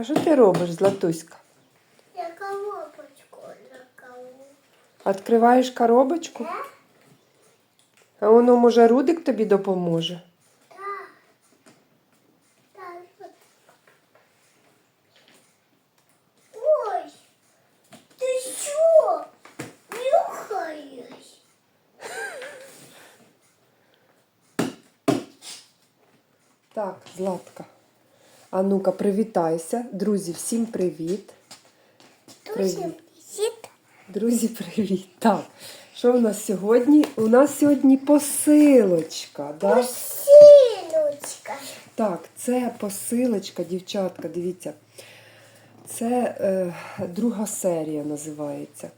А що ти робиш, Златуська? Я коробочку наколу. Відкриваєш коробочку? А воно, може, Рудик тобі допоможе? Так. Ой, ты что? Нюхаешь? Так, Златка. А ну-ка, привітайся. Друзі, всім привіт. Тоже Привет. Друзі, привіт. Так, що у нас сьогодні? У нас сьогодні посилочка. Да? Посилочка. Так, це посилочка, дівчатка, дивіться. Це е, друга серія називається.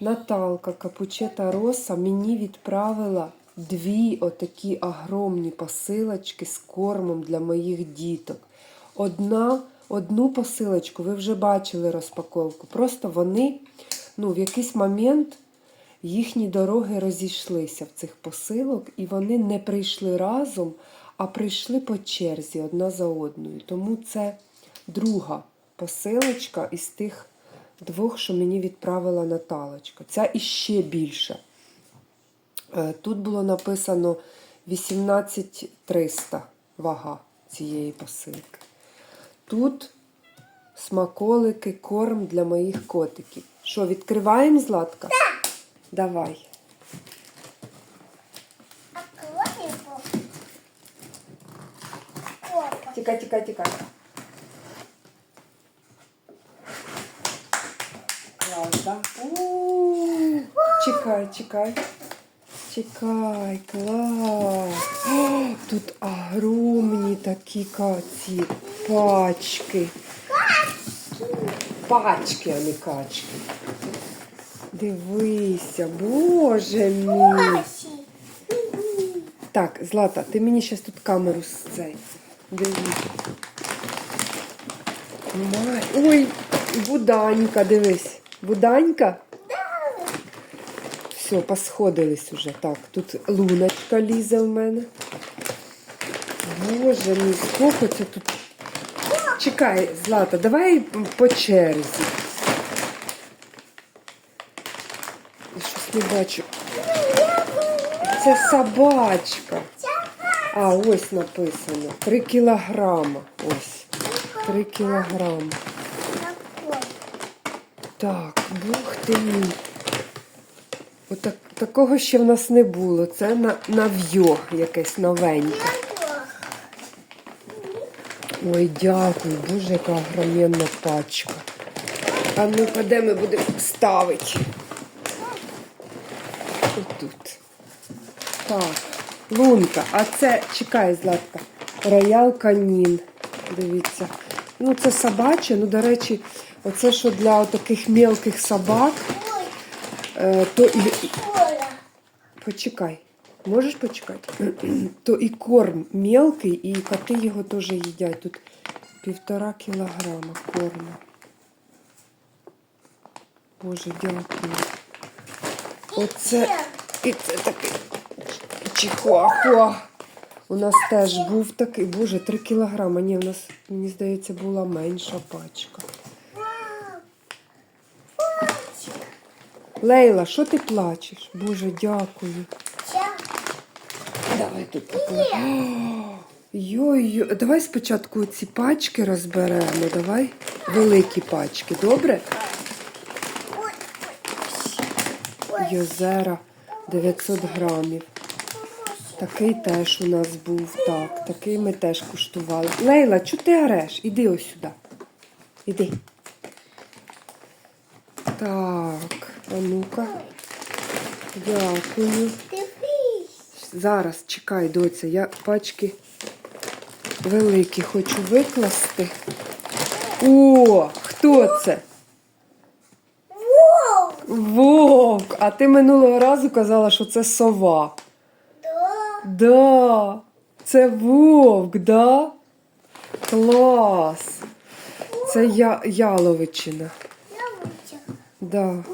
Наталка Капучета Роса мені відправила дві отакі огромні посилочки з кормом для моїх діток. Одна, одну посилочку ви вже бачили розпаковку. Просто вони ну, в якийсь момент їхні дороги розійшлися в цих посилок, і вони не прийшли разом, а прийшли по черзі одна за одною. Тому це друга посилочка із тих двох, що мені відправила Наталочка. Ця іще більша. Е, Тут було написано 18300 вага цієї посилки. Тут смаколики, корм для моїх котиків. Що, відкриваємо, Златка? Так. Давай. Тікай, тікай, тікай. Клас, да? У, Чекай, чекай. Чекай, клас. О, тут огромні такі каці пачки. Пачки, а не качки. Дивися, боже мій. Так, Злата, ти мені зараз тут камеру з цей. Дивись. Ой, буданька, дивись. Буданька? Все, посходились уже. Так, тут луночка лізе в мене. Боже мій, скільки це тут. Чекай, Злата, давай по черзі. Я щось не бачу. Це собачка. А, ось написано. Три кілограма. Ось. Три кілограма. Так, Бог ти мій. Отак, такого ще в нас не було. Це на, нав'йо якесь новеньке. Ой, дякую, боже, яка огроменна пачка. А ну-ка, де ми будемо ставити? Отут. Так, лунка. А це, чекай, Златка, роял канін. Дивіться. Ну, це собаче, ну, до речі, оце що для таких мелких собак, е, то і- Почекай. Можеш почекати? То і корм мелкий, і коти його теж їдять. Тут півтора кілограма корму. Боже, дякую. Оце і це такий чихуахуа. У нас теж був такий, боже, 3 кілограма. Ні, у нас, мені здається, була менша пачка. Лейла, що ти плачеш? Боже, дякую. Давай тут покладемо. Йой-йой, давай спочатку ці пачки розберемо. Давай великі пачки, добре? Йозера 900 грамів. Такий теж у нас був. Так, такий ми теж куштували. Лейла, чого ти ореш? Іди ось сюди. Іди. Так, а ну-ка. Дякую. Дивись. Зараз чекай, доця, я пачки великі хочу викласти. О, хто це? Вау. Вовк! А ти минулого разу казала, що це сова. Да. Да, це вовк, да? Клас. Це я, яловичина. Яблочко. Да.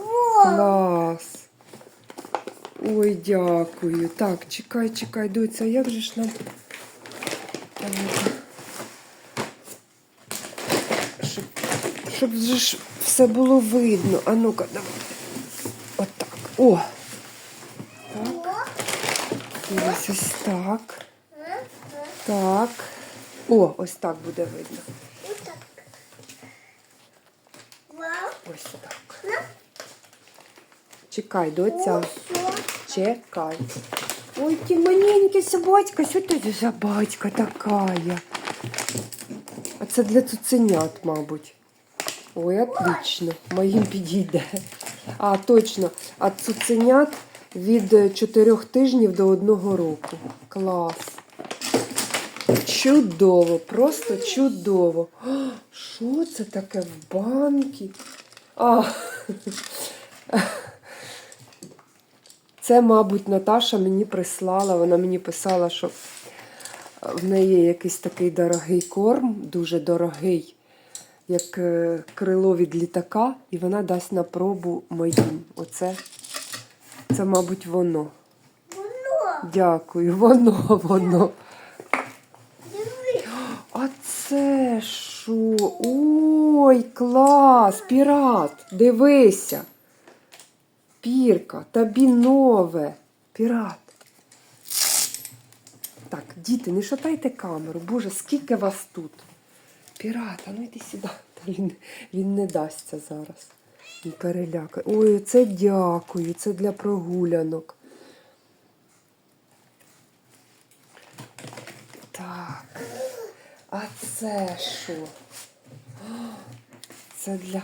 Клас. Ой, дякую. Так, чекай, чекай, доця, а як же ж нам. Щоб щоб вже ж все було видно. А ну-ка, давай. Отак. О, О, дивись, ось так. Так. О, ось так буде видно. Так. Ось так. Чекай, доця. Чекай. Ой, ти маленький собачка, що ти за собачка такая? А це для цуценят, мабуть. Ой, отлично. Моїм підійде. А, точно. А цуценят від 4 тижнів до 1 року. Клас. Чудово, просто чудово. Що це таке в банки? А, Це, мабуть, Наташа мені прислала. Вона мені писала, що в неї якийсь такий дорогий корм, дуже дорогий, як е, крило від літака, і вона дасть на пробу моїм. Оце, це, мабуть, воно. Воно. Дякую, воно, воно. Диви. А це що? Ой, клас! Пірат! Дивися. Пірка, тобі нове. Пірат. Так, діти, не шатайте камеру. Боже, скільки вас тут. Пірат, а ну йди сюди. Та він, він не дасться зараз. Він перелякає. Ой, це дякую, це для прогулянок. Так. А це що? Це для,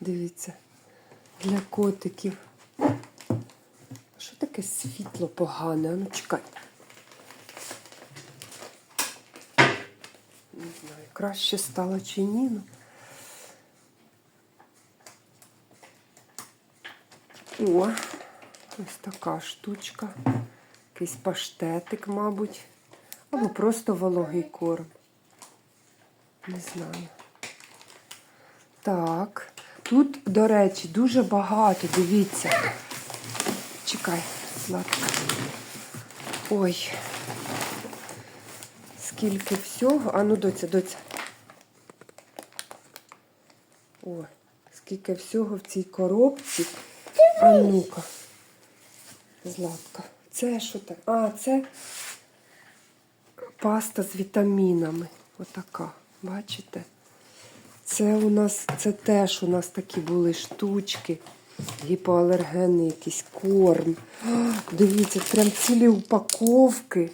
дивіться, для котиків. Що таке світло погане? Ну чекай. Не знаю, краще стало чи ні. Ну. О, ось така штучка. Якийсь паштетик, мабуть. Або просто вологий корм. Не знаю. Так. Тут, до речі, дуже багато. Дивіться. Чекай, Златка. Ой. Скільки всього. А ну, доця, доця. О, скільки всього в цій коробці. А ну-ка. Златка. Це що так? А, це паста з вітамінами. Отака. Бачите? Це у нас, це теж у нас такі були штучки. Гіпоалергенний якийсь корм. А, Дивіться, прям цілі упаковки.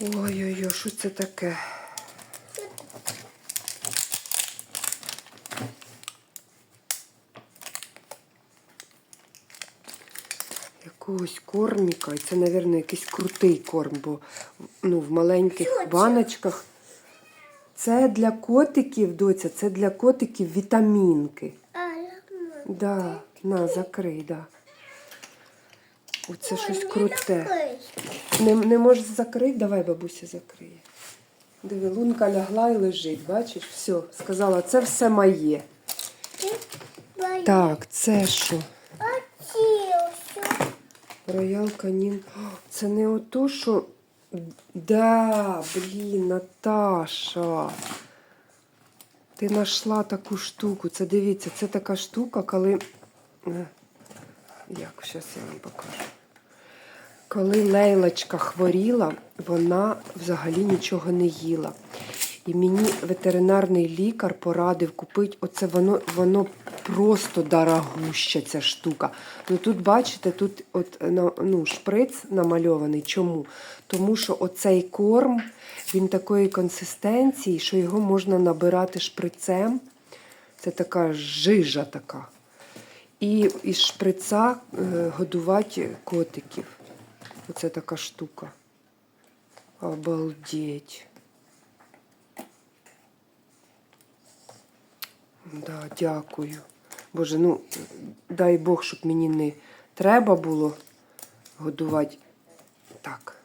Ой-ой-ой, що це таке? Якогось корміка. І це, мабуть, якийсь крутий корм, бо ну, в маленьких баночках. Це для котиків, доця, це для котиків вітамінки. Да, на, закрий, да. Оце щось круте. Не, не можеш закрити? Давай бабуся закриє. Диви, лунка лягла і лежить, бачиш? Все, сказала, це все моє. Так, це що? Роял канін. Це не ото, що. Да, блін, Наташа. Ти знайшла таку штуку. Це дивіться, це така штука, коли. Е, Як зараз я вам покажу. Коли Лейлочка хворіла, вона взагалі нічого не їла. І мені ветеринарний лікар порадив купити оце воно, воно просто дорогуща ця штука. Ну тут, бачите, тут от, ну, шприц намальований. Чому? Тому що оцей корм, він такої консистенції, що його можна набирати шприцем. Це така жижа така. І із шприца е, годувати котиків. Оце така штука. Обалдеть. Да, дякую. Боже, ну дай Бог, щоб мені не треба було годувати так,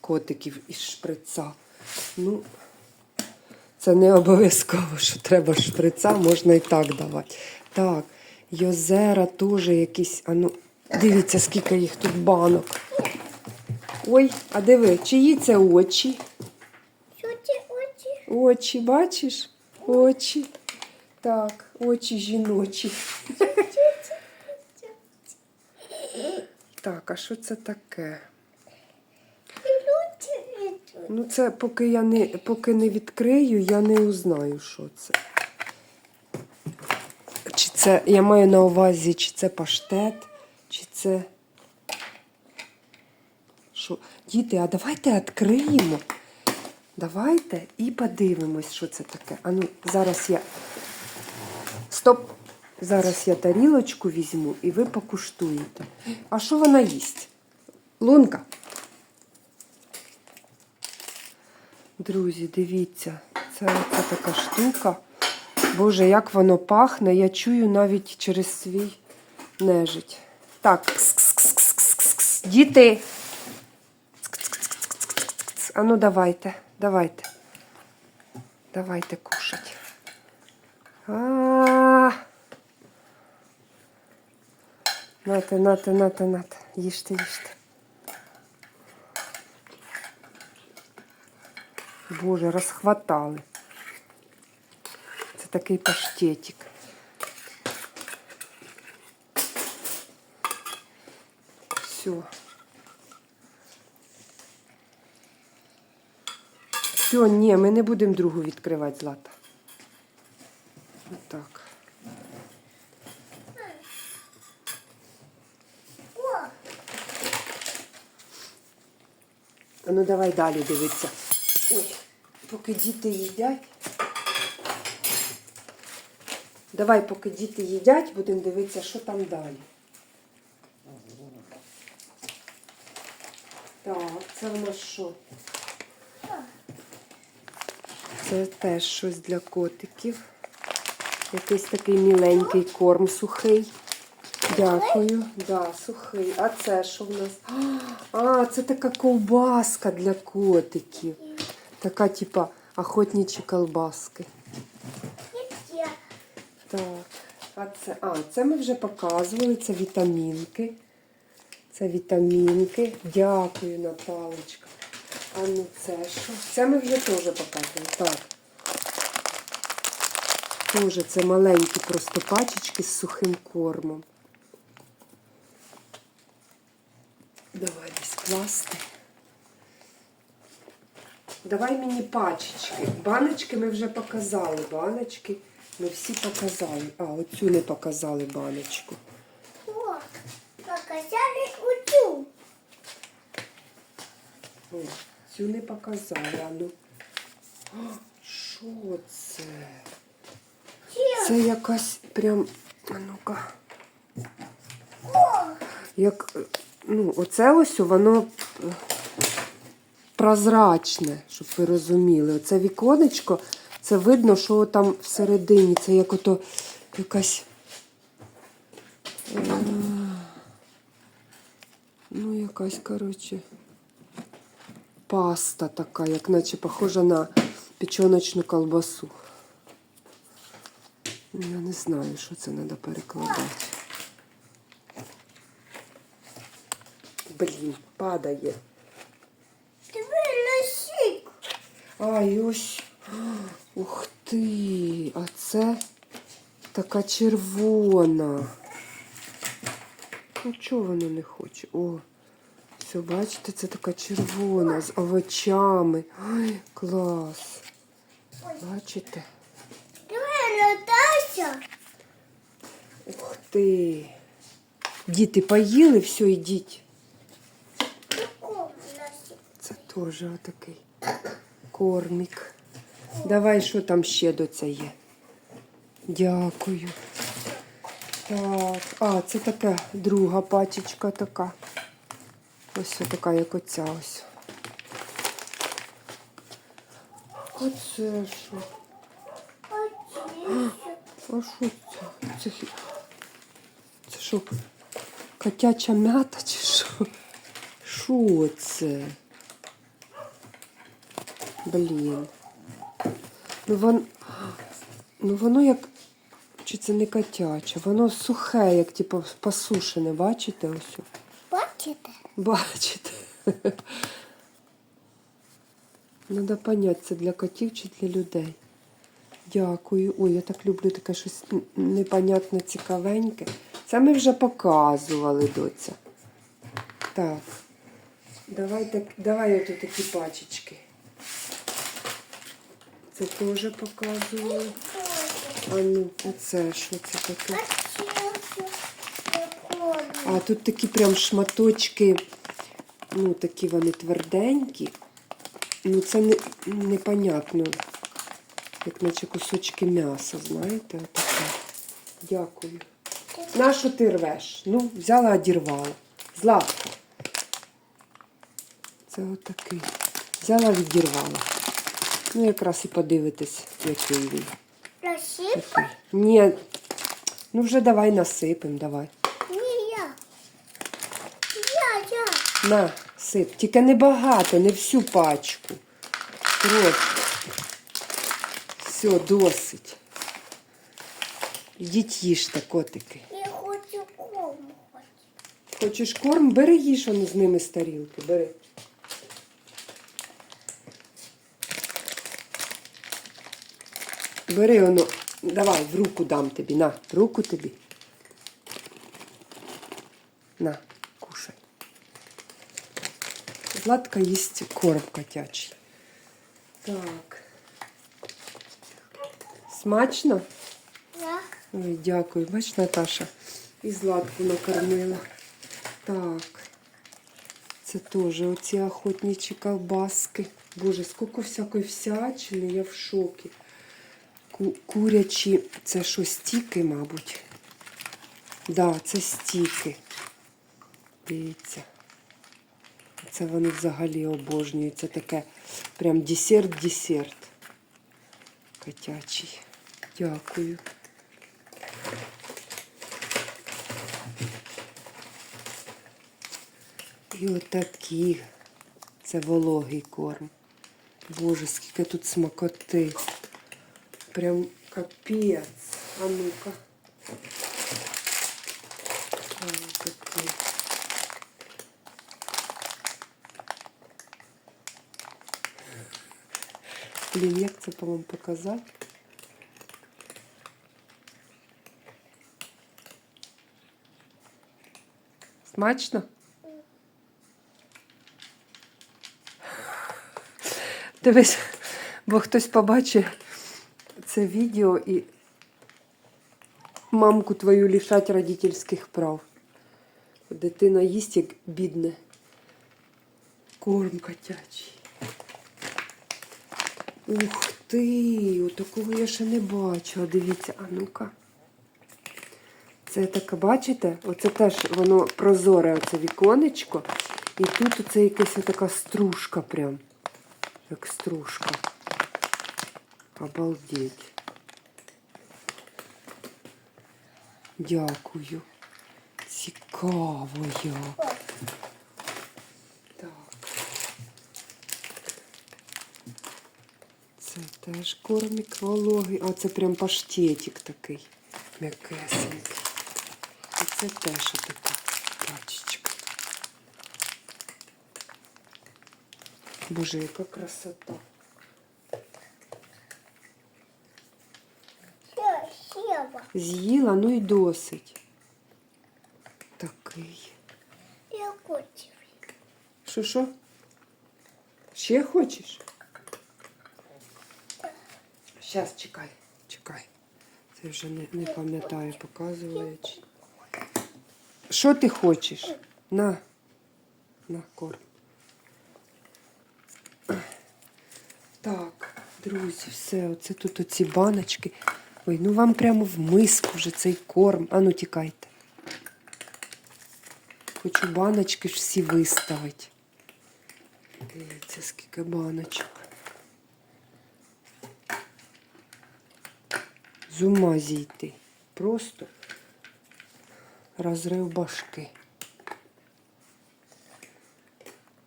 котиків із шприца. Ну, це не обов'язково, що треба шприца, можна і так давати. Так, Йозера теж якісь. А ну, дивіться, скільки їх тут банок. Ой, а диви, чиї це очі? Що ці очі? Очі, бачиш? Очі. Так, очі жіночі. Так, а що це таке? Ну, це поки я не, поки не відкрию, я не узнаю, що це. Чи це, я маю на увазі, чи це паштет, чи це. Що? Діти, а давайте відкриємо. Давайте і подивимось, що це таке. А ну, зараз я. Стоп! Зараз я тарілочку візьму і ви покуштуєте. А що вона їсть? Лунка. Друзі, дивіться, це, це така штука. Боже, як воно пахне, я чую навіть через свій нежить. Так, кс-кс-кс-кс-кс-кс. діти. Кс-кс-кс-кс-кс-кс. А ну давайте, давайте. Давайте кушать. А. Нате, нате, нате, нате. Їжте, їжте. Боже, розхватали. Це такий паштетик. Все. Все, ні, ми не будемо другу відкривати злата. Отак. А ну давай далі дивитися. Ой, поки діти їдять. Давай, поки діти їдять, будемо дивитися, що там далі. Так, це в нас що? Це теж щось для котиків. Якийсь такий міленький корм сухий. Дякую. Да, сухий. А це що в нас? А, це така ковбаска для котиків. Така, типа, охотничі колбаски. Так. А це, а, це ми вже показували, це вітамінки. Це вітамінки. Дякую, Наталочка. А ну це що? Це ми вже теж показували. Так. Тоже це маленькі просто пачечки з сухим кормом. Давай десь класти. Давай мені пачечки. Баночки ми вже показали. Баночки ми всі показали. А, оцю не показали баночку. О, показали утю. О, цю не показали. А ну. А, Що це? Це якась прям. А ну-ка. Як, ну, оце ось воно е, прозрачне, щоб ви розуміли. Оце віконечко, це видно, що там всередині. Це як ото якась. е, Ну, якась, коротше, паста така, як наче похожа на печоночну колбасу. Ну, Я не знаю, що це треба перекладати. Блін, падає. Ай, ось. Ух ти. А це така червона. Ну, чого воно не хоче? О, все, бачите, це така червона з овочами. Ай, клас. Бачите? Ух ти. Діти поїли, все, йдіть. Теж отакий кормік. Давай, що там ще до це є? Дякую. Так, а, це така друга пачечка така. Ось така, як оця ось. А це що? А що це? Це, це що? Котяча м'ята чи що? Що це? Блін. Ну, вон... ну воно як. Чи це не котяче? Воно сухе, як типу посушене, бачите ось? Бачите? Бачите. Надо понять, це для котів чи для людей. Дякую. Ой, я так люблю таке щось непонятне, цікавеньке. Це ми вже показували, доця. Так. Давай, так, давай ото такі пачечки. Це теж показували. А ну, оце що це таке? А тут такі прям шматочки, ну такі вони тверденькі. Ну це не, непонятно. Як наче кусочки м'яса, знаєте, отаке. Дякую. На що ти рвеш? Ну, взяла, одірвала. Златка. Це отакий. Взяла, відірвала. Ну, якраз і подивитись, який він. Насип? Такий. Ні. Ну вже давай насипем, давай. Не я. Я, я. На, сип. Тільки небагато, не всю пачку. Трошки. Все, досить. Ідіть їжте, котики. Я хочу кому. Хочеш корм? Бери їж он з ними з тарілки. Бери. Бери воно. Давай, в руку дам тобі. На, в руку тобі. На, кушай. Златка їсть корм котячий. Так. Смачно? Я. Ой, дякую. Бач, Наташа, і Златку накормила. Так. Це теж оці охотничі ковбаски. Боже, скільки всякої всячини, я в шокі. Ку- курячі, це що, стіки, мабуть? Да, це стіки. Дивіться. Це вони взагалі обожнюють. Це таке прям десерт-десерт. Котячий. Дякую. І отакі. Це вологий корм. Боже, скільки тут смакоти. Прям капець. А ну-ка. Ось такий. Блін, як це по вам показати? Смачно? Дивись, бо хтось побачить це відео і мамку твою лишать родительських прав. Дитина їсть як бідне. Корм котячий. Ух ти! Отакого я ще не бачила. Дивіться, а ну-ка. Це таке, бачите? Оце теж воно прозоре, оце віконечко. І тут оце якась така стружка прям. Як стружка. Обалдеть. Дякую. Цікаво як. Так. Це теж кормик вологий. А це прям паштетик такий. М'якесенький. І це теж така пачечка. Боже, яка красота. Я сіла. З'їла, ну і досить. Такий. Я хочу. Що що? Ще хочеш? Щас, чекай, чекай. Це вже не, не пам'ятаю, показували. чи- Що ти хочеш? На. На корм. Так, друзі, все, оце тут оці баночки. Ой, ну вам прямо в миску вже цей корм. Ану, тікайте. Хочу баночки ж всі виставити. Дивіться, скільки баночок. З ума зійти. Просто розрив башки.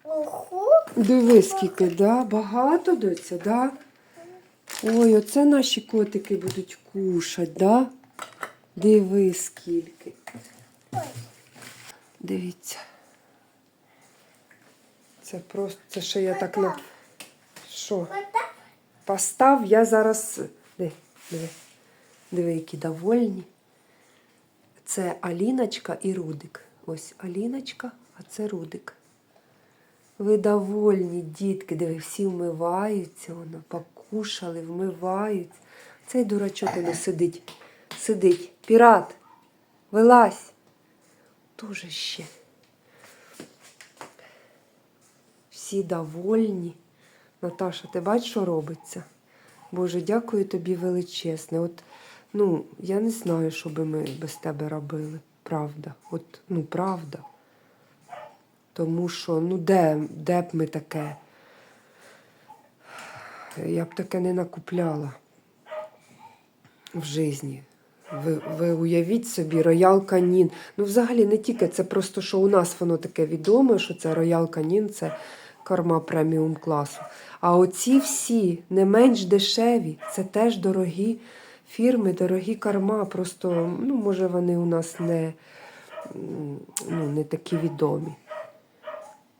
Ого. Диви, скільки, да? Багато доця, да? Ой, оце наші котики будуть кушати, да? Диви, скільки. Дивіться. Це просто, це ще я так на. Що? Постав, я зараз. Де? Диви, диви, які довольні. Це Аліночка і Рудик. Ось Аліночка, а це Рудик. Ви довольні, дітки, диви, всі вмиваються, воно, покушали, вмиваються. Цей дурачок воно сидить. Сидить. Пірат, вилазь. Дуже ще. Всі довольні. Наташа, ти бачиш, що робиться? Боже, дякую тобі величезне. От, ну, я не знаю, що би ми без тебе робили. Правда. От, ну, правда. Тому що, ну, де, де б ми таке? Я б таке не накупляла в житті. Ви, ви уявіть собі, роял канін. Ну, взагалі, не тільки це просто, що у нас воно таке відоме, що це роял канін, це корма преміум класу. А оці всі не менш дешеві, це теж дорогі фірми, дорогі корма. Просто, ну, може, вони у нас не, ну, не такі відомі.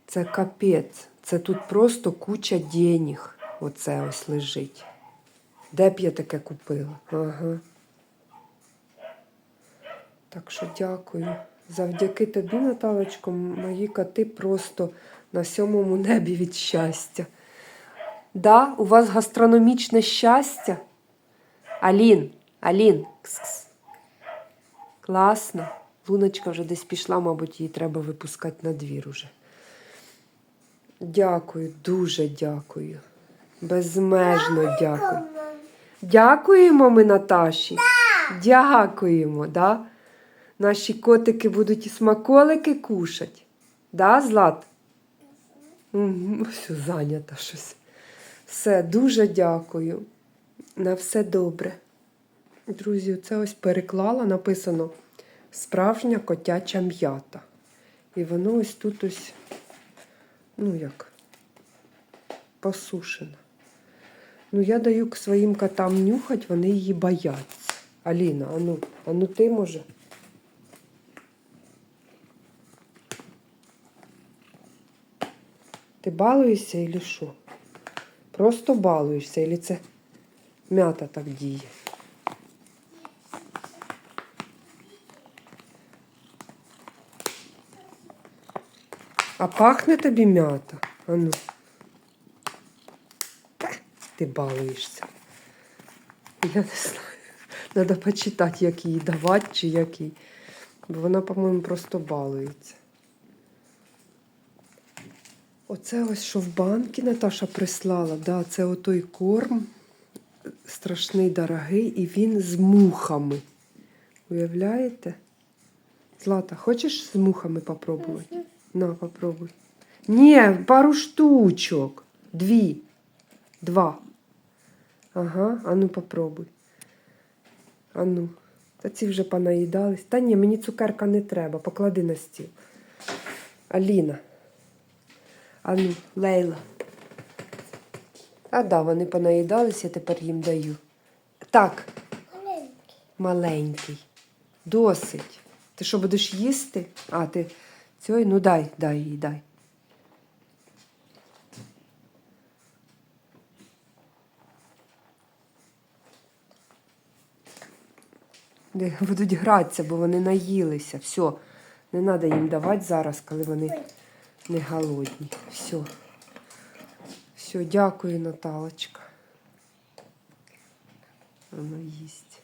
Це капець. Це тут просто куча денег. Оце ось лежить. Де б я таке купила? Ага. Так що дякую. Завдяки тобі, Наталочко, мої коти просто на сьомому небі від щастя. Да, у вас гастрономічне щастя? Алін, Алін. Кс-кс. Класно. Луночка вже десь пішла, мабуть, її треба випускати на двір уже. Дякую, дуже дякую. Безмежно дякую. Дякуємо ми Наташі. Дякуємо, да? Наші котики будуть і смаколики кушать. Да, Злат? Все зайнята щось. Все, дуже дякую. На все добре. Друзі, це ось переклала, написано справжня котяча м'ята. І воно ось тут ось, ну як, посушено. Ну, я даю к своїм котам нюхать, вони її бояться. Аліна, ану, ану ти може? Ти балуєшся і що? Просто балуєшся, і це м'ята так діє. А пахне тобі м'ята? Ану. Ти балуєшся. Я не знаю. Треба почитати, як її давати чи як їй. Бо вона, по-моєму, просто балується. Оце ось що в банки Наташа прислала. Да, це отой корм страшний дорогий, і він з мухами. Уявляєте? Злата, хочеш з мухами попробувати? На, попробуй. Ні, пару штучок. Дві. Два. Ага, а ну попробуй. А ну. Та ці вже понаїдались. Та ні, мені цукерка не треба, поклади на стіл. Аліна. А ну, Лейла. А да, вони понаїдались, я тепер їм даю. Так, Маленький. маленький. Досить. Ти що будеш їсти? А, ти цей, ну дай, дай їй, дай. Будуть гратися, бо вони наїлися. Все. Не треба їм давати зараз, коли вони не голодні. Все. Все, дякую, Наталочка. Воно їсть.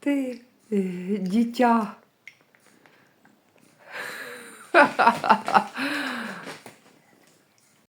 Ти е, дитя. ハハハハ。